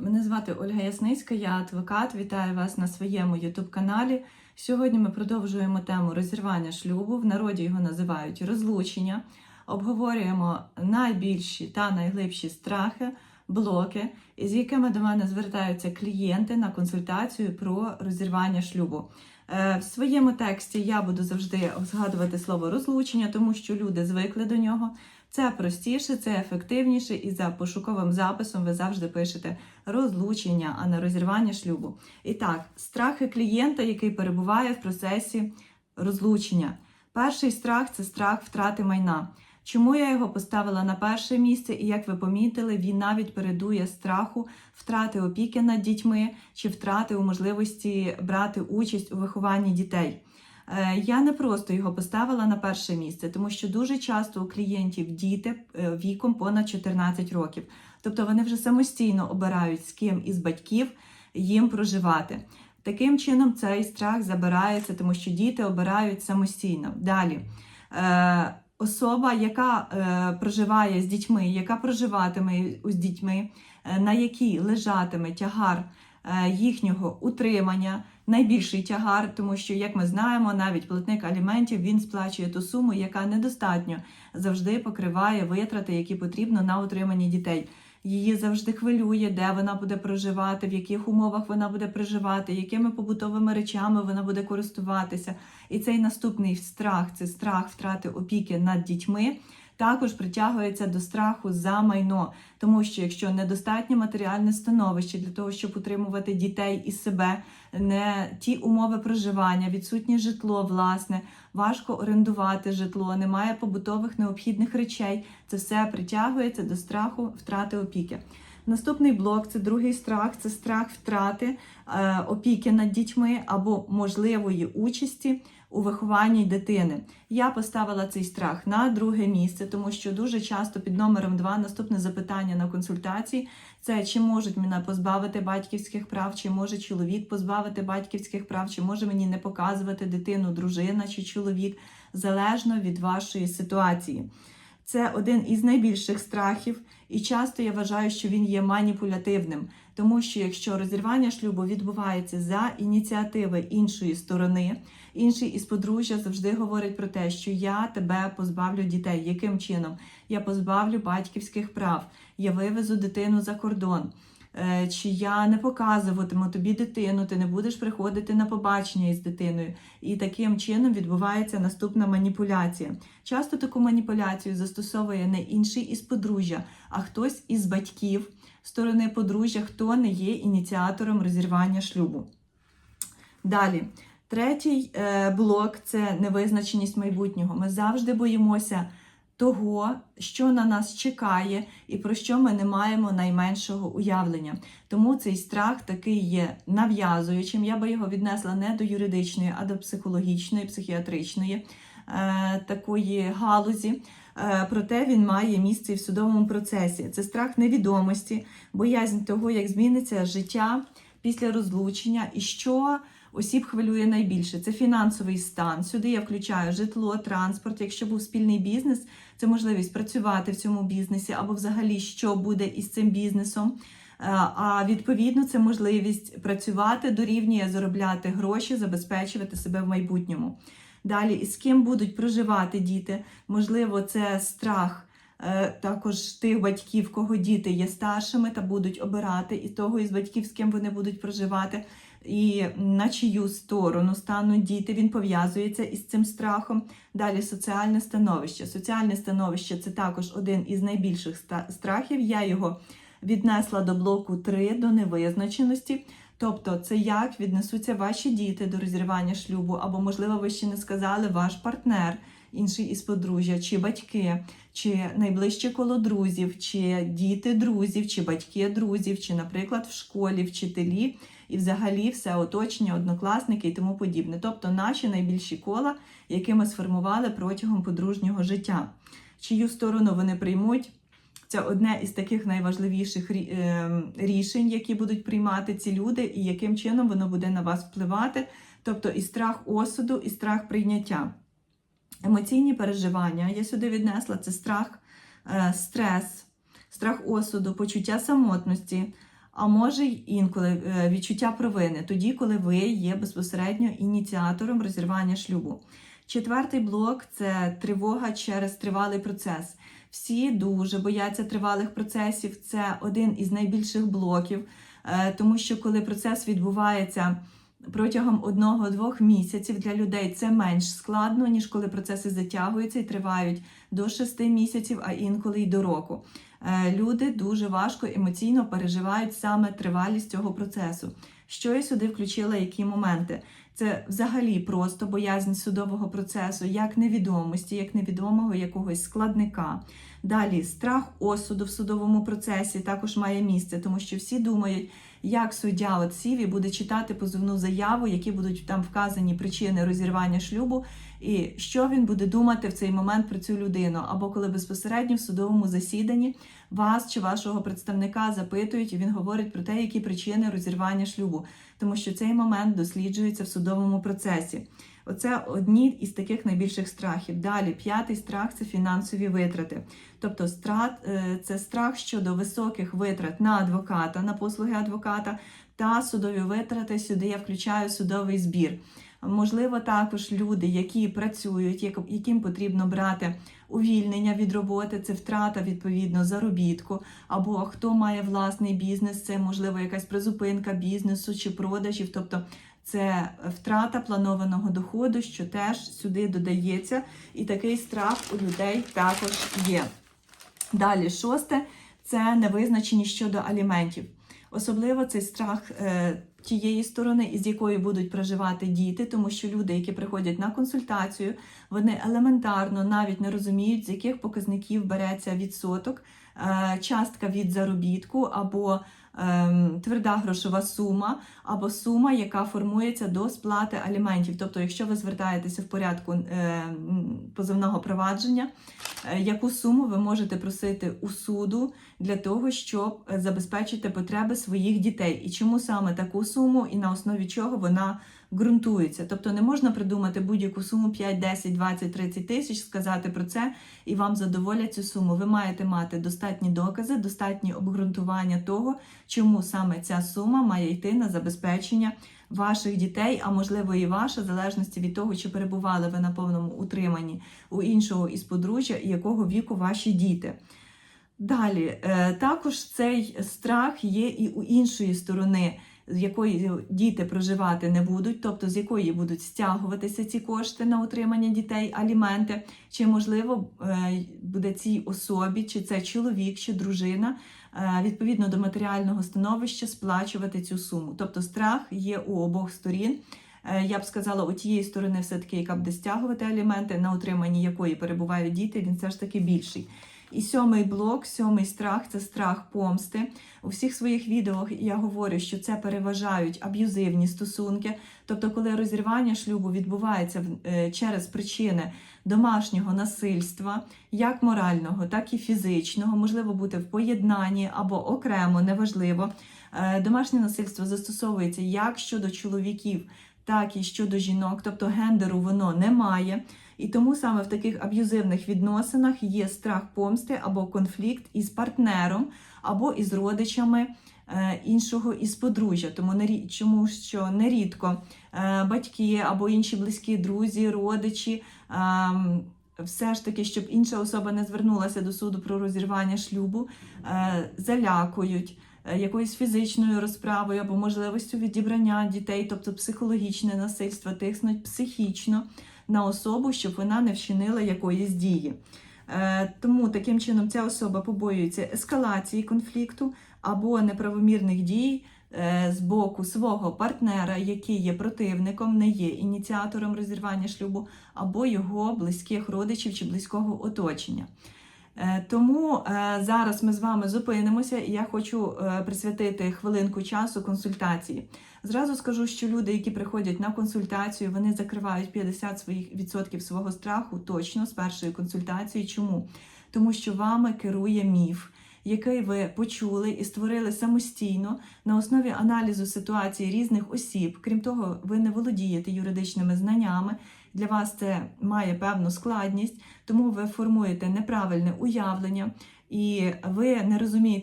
Мене звати Ольга Ясницька, я адвокат. Вітаю вас на своєму ютуб-каналі. Сьогодні ми продовжуємо тему розірвання шлюбу. В народі його називають розлучення. Обговорюємо найбільші та найглибші страхи, блоки, з якими до мене звертаються клієнти на консультацію про розірвання шлюбу. Е, В своєму тексті я буду завжди згадувати слово розлучення, тому що люди звикли до нього. Це простіше, це ефективніше, і за пошуковим записом ви завжди пишете розлучення, а не розірвання шлюбу. І так, страхи клієнта, який перебуває в процесі розлучення. Перший страх це страх втрати майна. Чому я його поставила на перше місце, і як ви помітили, він навіть передує страху втрати опіки над дітьми чи втрати у можливості брати участь у вихованні дітей. Е, Я не просто його поставила на перше місце, тому що дуже часто у клієнтів діти е, віком понад 14 років. Тобто вони вже самостійно обирають, з ким із батьків їм проживати. Таким чином, цей страх забирається, тому що діти обирають самостійно. Далі. Е, Особа, яка е, проживає з дітьми, яка проживатиме з дітьми, е, на якій лежатиме тягар їхнього утримання, найбільший тягар, тому що, як ми знаємо, навіть платник аліментів він сплачує ту суму, яка недостатньо завжди покриває витрати, які потрібно на утримання дітей. Її завжди хвилює, де вона буде проживати, в яких умовах вона буде проживати, якими побутовими речами вона буде користуватися. І цей наступний страх це страх втрати опіки над дітьми. Також притягується до страху за майно, тому що якщо недостатнє матеріальне становище для того, щоб утримувати дітей і себе, не ті умови проживання, відсутнє житло, власне, важко орендувати житло, немає побутових необхідних речей, це все притягується до страху втрати опіки. Наступний блок це другий страх, це страх втрати е, опіки над дітьми або можливої участі у вихованні дитини. Я поставила цей страх на друге місце, тому що дуже часто під номером 2 наступне запитання на консультації це чи можуть мене позбавити батьківських прав, чи може чоловік позбавити батьківських прав, чи може мені не показувати дитину, дружина чи чоловік, залежно від вашої ситуації. Це один із найбільших страхів, і часто я вважаю, що він є маніпулятивним, тому що якщо розірвання шлюбу відбувається за ініціативи іншої сторони, інший із подружжя завжди говорить про те, що я тебе позбавлю дітей. Яким чином? Я позбавлю батьківських прав, я вивезу дитину за кордон. Е, Чи я не показуватиму тобі дитину, ти не будеш приходити на побачення із дитиною. І таким чином відбувається наступна маніпуляція. Часто таку маніпуляцію застосовує не інший із подружжя, а хтось із батьків сторони подружжя, хто не є ініціатором розірвання шлюбу. Далі, третій е, блок це невизначеність майбутнього. Ми завжди боїмося того, що на нас чекає, і про що ми не маємо найменшого уявлення. Тому цей страх такий є нав'язуючим. Я би його віднесла не до юридичної, а до психологічної, психіатричної е, такої галузі. Е, Проте він має місце і в судовому процесі. Це страх невідомості, боязнь того, як зміниться життя після розлучення і що осіб хвилює найбільше. Це фінансовий стан. Сюди я включаю житло, транспорт. Якщо був спільний бізнес, це можливість працювати в цьому бізнесі або взагалі що буде із цим бізнесом. Е, А відповідно, це можливість працювати дорівнює заробляти гроші, забезпечувати себе в майбутньому. Далі, із ким будуть проживати діти, можливо, це страх е, також тих батьків, кого діти є старшими та будуть обирати і того із батьків, з ким вони будуть проживати, і на чию сторону стануть діти. Він пов'язується із цим страхом. Далі соціальне становище. Соціальне становище це також один із найбільших страхів. Я його віднесла до блоку 3, до невизначеності. Тобто, це як віднесуться ваші діти до розірвання шлюбу, або, можливо, ви ще не сказали ваш партнер, інший із подружжя, чи батьки, чи найближче коло друзів, чи діти друзів, чи батьки друзів, чи, наприклад, в школі вчителі, і взагалі все оточення, однокласники і тому подібне. Тобто наші найбільші кола, які ми сформували протягом подружнього життя. Чию сторону вони приймуть? Це одне із таких найважливіших е, рішень, які будуть приймати ці люди, і яким чином воно буде на вас впливати. Тобто і страх осуду, і страх прийняття. Емоційні переживання я сюди віднесла це страх, е, стрес, страх осуду, почуття самотності, а може й інколи е, відчуття провини, тоді, коли ви є безпосередньо ініціатором розірвання шлюбу. Четвертий блок це тривога через тривалий процес. Всі дуже бояться тривалих процесів. Це один із найбільших блоків, е, тому що коли процес відбувається протягом одного-двох місяців для людей, це менш складно, ніж коли процеси затягуються і тривають до шести місяців, а інколи й до року. Е, Люди дуже важко емоційно переживають саме тривалість цього процесу. Що я сюди включила, які моменти? Це взагалі просто боязнь судового процесу, як невідомості, як невідомого якогось складника. Далі страх осуду в судовому процесі також має місце, тому що всі думають, як суддя от сів і буде читати позовну заяву, які будуть там вказані причини розірвання шлюбу, і що він буде думати в цей момент про цю людину, або коли безпосередньо в судовому засіданні вас чи вашого представника запитують, і він говорить про те, які причини розірвання шлюбу, тому що цей момент досліджується в судовому процесі. Оце одні із таких найбільших страхів. Далі п'ятий страх це фінансові витрати. Тобто, страт е, це страх щодо високих витрат на адвоката, на послуги адвоката та судові витрати. Сюди я включаю судовий збір. Можливо, також люди, які працюють, яким потрібно брати увільнення від роботи, це втрата відповідно заробітку, або хто має власний бізнес, це можливо якась призупинка бізнесу чи продажів. Тобто це втрата планованого доходу, що теж сюди додається, і такий страх у людей також є. Далі, шосте це невизначеність щодо аліментів. Особливо цей страх е, тієї сторони, із якої будуть проживати діти, тому що люди, які приходять на консультацію, вони елементарно навіть не розуміють, з яких показників береться відсоток, е, частка від заробітку або тверда грошова сума, або сума, яка формується до сплати аліментів. Тобто, якщо ви звертаєтеся в порядку е, позовного провадження, е, яку суму ви можете просити у суду для того, щоб забезпечити потреби своїх дітей, і чому саме таку суму, і на основі чого вона ґрунтується. Тобто не можна придумати будь-яку суму 5, 10, 20, 30 тисяч, сказати про це, і вам задоволять цю суму. Ви маєте мати достатні докази, достатні обґрунтування того, чому саме ця сума має йти на забезпечення ваших дітей, а можливо і ваша, в залежності від того, чи перебували ви на повному утриманні у іншого із подружжя і якого віку ваші діти. Далі, е, також цей страх є і у іншої сторони, з якої діти проживати не будуть, тобто з якої будуть стягуватися ці кошти на утримання дітей, аліменти, чи можливо е, буде цій особі, чи це чоловік, чи дружина, е, відповідно до матеріального становища, сплачувати цю суму. Тобто страх є у обох сторін. Е, Я б сказала, у тієї сторони, все-таки, яка буде стягувати аліменти, на утриманні якої перебувають діти, він все ж таки більший. І сьомий блок, сьомий страх це страх помсти. У всіх своїх відео я говорю, що це переважають аб'юзивні стосунки. Тобто, коли розірвання шлюбу відбувається е, через причини домашнього насильства, як морального, так і фізичного, можливо бути в поєднанні або окремо, неважливо. Е, Домашнє насильство застосовується як щодо чоловіків, так і щодо жінок, тобто гендеру воно немає. І тому саме в таких аб'юзивних відносинах є страх помсти або конфлікт із партнером, або із родичами е, іншого із подружжя. Тому чому що нерідко е, батьки або інші близькі друзі, родичі. ем, все ж таки, щоб інша особа не звернулася до суду про розірвання шлюбу, е, залякують якоюсь фізичною розправою або можливістю відібрання дітей, тобто психологічне насильство, тиснуть психічно на особу, щоб вона не вчинила якоїсь дії. Е, Тому таким чином ця особа побоюється ескалації конфлікту або неправомірних дій е, з боку свого партнера, який є противником, не є ініціатором розірвання шлюбу, або його близьких родичів чи близького оточення. Е, Тому е, зараз ми з вами зупинимося, і я хочу е, присвятити хвилинку часу консультації. Зразу скажу, що люди, які приходять на консультацію, вони закривають 50 своїх відсотків свого страху точно з першої консультації. Чому? Тому що вами керує міф, який ви почули і створили самостійно на основі аналізу ситуації різних осіб. Крім того, ви не володієте юридичними знаннями. Для вас це має певну складність, тому ви формуєте неправильне уявлення і ви не розумієте.